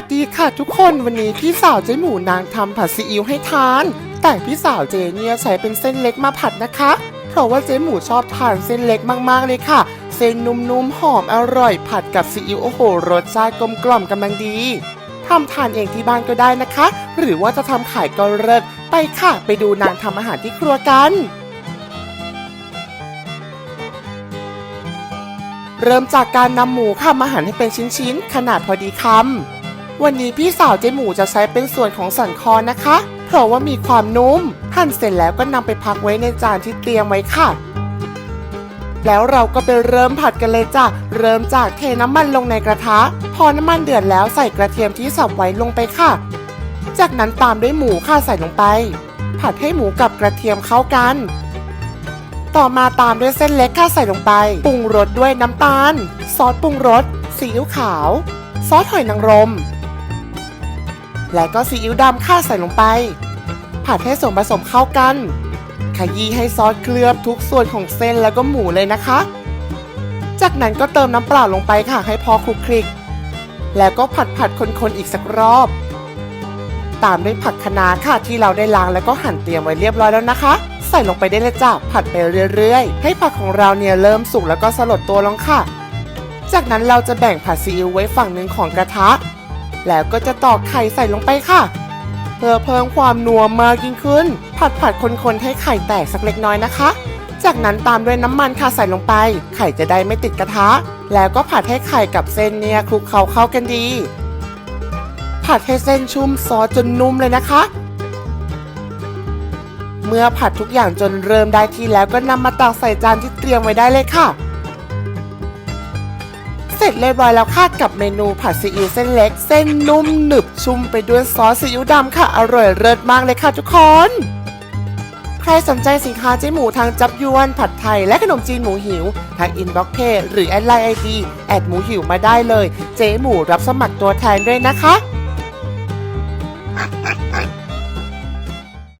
วัสดีค่ะทุกคนวันนี้พี่สาวเจ๊หมูนางทำผัดซีอิ๊วให้ทาน แต่พี่สาวเจเนี่ยใช้เป็นเส้นเล็กมาผัดนะคะ เพราะว่าเจ๊หมูชอบทานเส้นเล็กมากๆเลยค่ะ เส้นนุ่มๆหอมอร่อย ผัดกับซีอิ๊วโอ้โหรสชาติกลมกล่อมกำลังดีทำทานเองที่บ้านก็ได้นะคะ หรือว่าจะทำขายก็เลิศไปค่ะ ไปดูนางทำอาหารที่ครัวกันเริ่มจากการนำหมูค่ะมาหั่นให้เป็นชิ้นๆ ขนาดพอดีคำ วันนี้พี่สาวเจ๊หมูจะใช้เป็นส่วนของสันคอนะคะ เพราะว่ามีความนุ่ม หั่นเสร็จแล้วก็นำไปพักไว้ในจานที่เตรียมไว้ค่ะ แล้วเราก็ไปเริ่มผัดกันเลยจ้ะ เริ่มจากเทน้ำมันลงในกระทะ พอน้ำมันเดือดแล้วใส่กระเทียมที่สับไว้ลงไปค่ะ จากนั้นตามด้วยหมูค่ะใส่ลงไป ผัดให้หมูกับกระเทียมเข้ากัน ต่อมาตามด้วยเส้นเล็กค่ะใส่ลงไป ปรุงรสด้วยน้ำตาล ซอสปรุงรส ซีอิ๊วขาว ซอสหอยนางรม และก็ซีอิ๊วดำค่ะใส่ลงไป ผัดให้ส่วนผสมเข้ากัน ขยี้ให้ซอสเคลือบทุกส่วนของเส้นแล้วก็หมูเลยนะคะ จากนั้นก็เติมน้ำเปล่าลงไปค่ะให้พอคลุกคลิก แล้วก็ผัดผัดคนๆอีกสักรอบ ตามด้วยผักคะน้าค่ะที่เราได้ล้างแล้วก็หั่นเตรียมไว้เรียบร้อยแล้วนะคะ ใส่ลงไปได้เลยจ้ะผัดไปเรื่อยๆ ให้ผักของเราเนี่ยเริ่มสุกแล้วก็สลดตัวลงค่ะ จากนั้นเราจะแบ่งผัดซีอิ๊วไว้ฝั่งหนึ่งของกระทะ แล้วก็จะตอกไข่ใส่ลงไปค่ะ เพื่อเพิ่มความนัวมากยิ่งขึ้น ผัดผัดคนๆให้ไข่แตกสักเล็กน้อยนะคะ จากนั้นตามด้วยน้ำมันค่ะใส่ลงไป ไข่จะได้ไม่ติดกระทะ แล้วก็ผัดให้ไข่กับเส้นเนี่ยคลุกเคล้าเข้ากันดี ผัดให้เส้นชุ่มซอสจนนุ่มเลยนะคะ เมื่อผัดทุกอย่างจนเริ่มได้ที่แล้วก็นำมาตักใส่จานที่เตรียมไว้ได้เลยค่ะ เสร็จเรียบร้อยแล้วค่ะกับเมนูผัดซีอิ๊วเส้นเล็ก เส้นนุ่มหนึบชุ่มไปด้วยซอสซีอิ๊วดำค่ะ อร่อยเลิศมากเลยค่ะทุกคน ใครสนใจสินค้าเจ๊หมูทางจับยวนผัดไทย และขนมจีนหมูหิว ทางอินบ็อกเพจหรือแอดไลน์ไอดีแอดหมูหิวมาได้เลย เจ๊หมูรับสมัครตัวแทนด้วยนะคะ